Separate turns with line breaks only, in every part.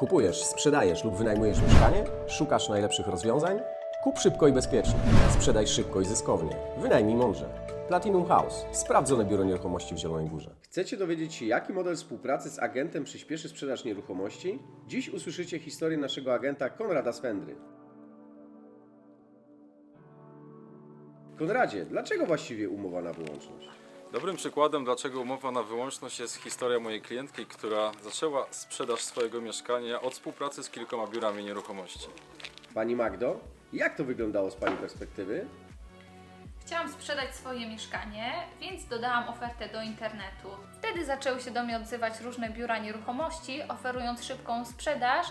Kupujesz, sprzedajesz lub wynajmujesz mieszkanie? Szukasz najlepszych rozwiązań? Kup szybko i bezpiecznie. Sprzedaj szybko i zyskownie. Wynajmij mądrze. Platinum House. Sprawdzone biuro nieruchomości w Zielonej Górze. Chcecie dowiedzieć się, jaki model współpracy z agentem przyspieszy sprzedaż nieruchomości? Dziś usłyszycie historię naszego agenta Konrada Swendry. Konradzie, dlaczego właściwie umowa na wyłączność?
Dobrym przykładem, dlaczego umowa na wyłączność jest historia mojej klientki, która zaczęła sprzedaż swojego mieszkania od współpracy z kilkoma biurami nieruchomości.
Pani Magdo, jak to wyglądało z Pani perspektywy?
Chciałam sprzedać swoje mieszkanie, więc dodałam ofertę do internetu. Wtedy zaczęły się do mnie odzywać różne biura nieruchomości, oferując szybką sprzedaż,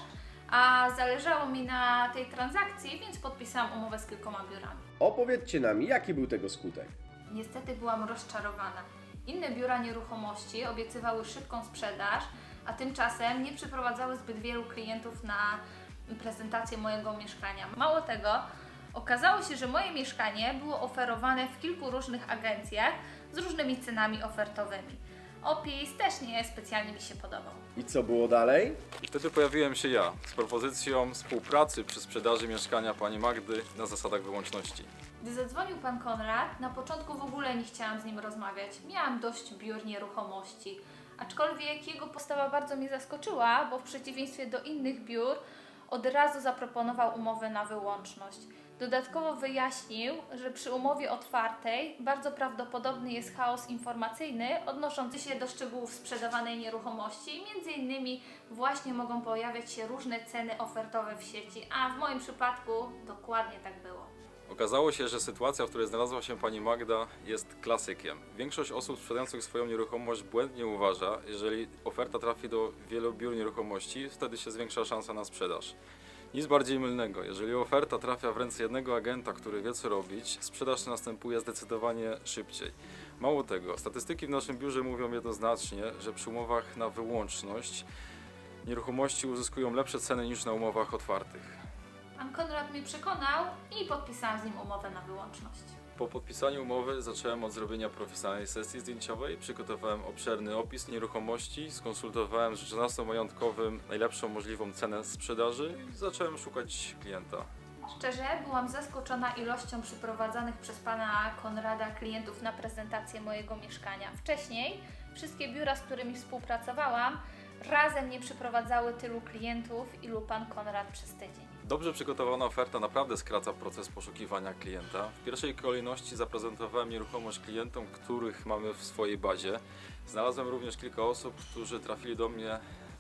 a zależało mi na tej transakcji, więc podpisałam umowę z kilkoma biurami.
Opowiedzcie nam, jaki był tego skutek.
Niestety byłam rozczarowana. Inne biura nieruchomości obiecywały szybką sprzedaż, a tymczasem nie przyprowadzały zbyt wielu klientów na prezentację mojego mieszkania. Mało tego, okazało się, że moje mieszkanie było oferowane w kilku różnych agencjach z różnymi cenami ofertowymi. Opis też nie specjalnie mi się podobał.
I co było dalej?
I wtedy pojawiłem się ja z propozycją współpracy przy sprzedaży mieszkania pani Magdy na zasadach wyłączności.
Gdy zadzwonił pan Konrad, na początku w ogóle nie chciałam z nim rozmawiać. Miałam dość biur nieruchomości. Aczkolwiek jego postawa bardzo mnie zaskoczyła, bo w przeciwieństwie do innych biur od razu zaproponował umowę na wyłączność. Dodatkowo wyjaśnił, że przy umowie otwartej bardzo prawdopodobny jest chaos informacyjny odnoszący się do szczegółów sprzedawanej nieruchomości. Między innymi właśnie mogą pojawiać się różne ceny ofertowe w sieci, a w moim przypadku dokładnie tak było.
Okazało się, że sytuacja, w której znalazła się pani Magda, jest klasykiem. Większość osób sprzedających swoją nieruchomość błędnie uważa, jeżeli oferta trafi do wielu biur nieruchomości, wtedy się zwiększa szansa na sprzedaż. Nic bardziej mylnego. Jeżeli oferta trafia w ręce jednego agenta, który wie co robić, sprzedaż następuje zdecydowanie szybciej. Mało tego, statystyki w naszym biurze mówią jednoznacznie, że przy umowach na wyłączność nieruchomości uzyskują lepsze ceny niż na umowach otwartych.
Pan Konrad mnie przekonał i podpisałam z nim umowę na wyłączność.
Po podpisaniu umowy zacząłem od zrobienia profesjonalnej sesji zdjęciowej, przygotowałem obszerny opis nieruchomości, skonsultowałem z majątkowym najlepszą możliwą cenę sprzedaży i zacząłem szukać klienta.
Szczerze, byłam zaskoczona ilością przyprowadzanych przez pana Konrada klientów na prezentację mojego mieszkania. Wcześniej wszystkie biura, z którymi współpracowałam, razem nie przyprowadzały tylu klientów, ilu pan Konrad przez tydzień.
Dobrze przygotowana oferta naprawdę skraca proces poszukiwania klienta. W pierwszej kolejności zaprezentowałem nieruchomość klientom, których mamy w swojej bazie. Znalazłem również kilka osób, którzy trafili do mnie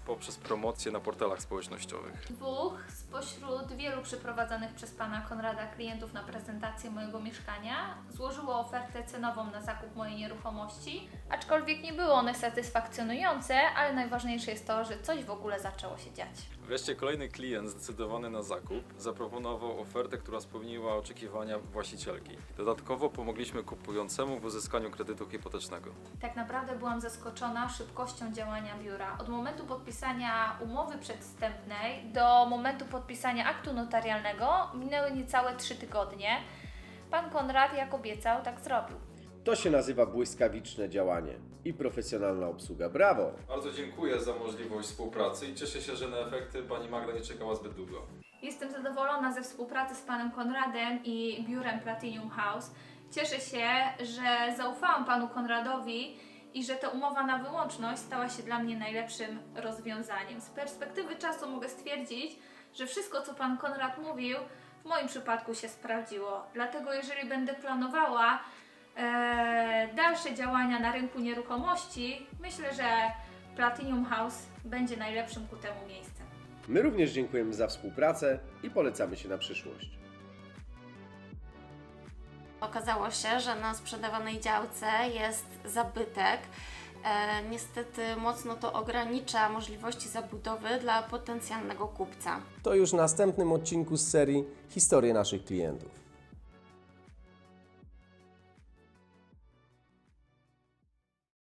poprzez promocje na portalach społecznościowych.
Dwóch spośród wielu przyprowadzanych przez pana Konrada klientów na prezentację mojego mieszkania złożyło ofertę cenową na zakup mojej nieruchomości, aczkolwiek nie były one satysfakcjonujące, ale najważniejsze jest to, że coś w ogóle zaczęło się dziać.
Wreszcie kolejny klient zdecydowany na zakup zaproponował ofertę, która spełniła oczekiwania właścicielki. Dodatkowo pomogliśmy kupującemu w uzyskaniu kredytu hipotecznego.
Tak naprawdę byłam zaskoczona szybkością działania biura. Od momentu podpisania umowy przedwstępnej do momentu podpisania aktu notarialnego minęły niecałe 3 tygodnie. Pan Konrad, jak obiecał, tak zrobił.
To się nazywa błyskawiczne działanie i profesjonalna obsługa. Brawo!
Bardzo dziękuję za możliwość współpracy i cieszę się, że na efekty pani Magda nie czekała zbyt długo.
Jestem zadowolona ze współpracy z panem Konradem i biurem Platinum House. Cieszę się, że zaufałam panu Konradowi i że ta umowa na wyłączność stała się dla mnie najlepszym rozwiązaniem. Z perspektywy czasu mogę stwierdzić, że wszystko, co pan Konrad mówił, w moim przypadku się sprawdziło. Dlatego, jeżeli będę planowała e, dalsze działania na rynku nieruchomości, myślę, że Platinum House będzie najlepszym ku temu miejscem.
My również dziękujemy za współpracę i polecamy się na przyszłość.
Okazało się, że na sprzedawanej działce jest zabytek. E, niestety mocno to ogranicza możliwości zabudowy dla potencjalnego kupca.
To już w następnym odcinku z serii Historie naszych klientów.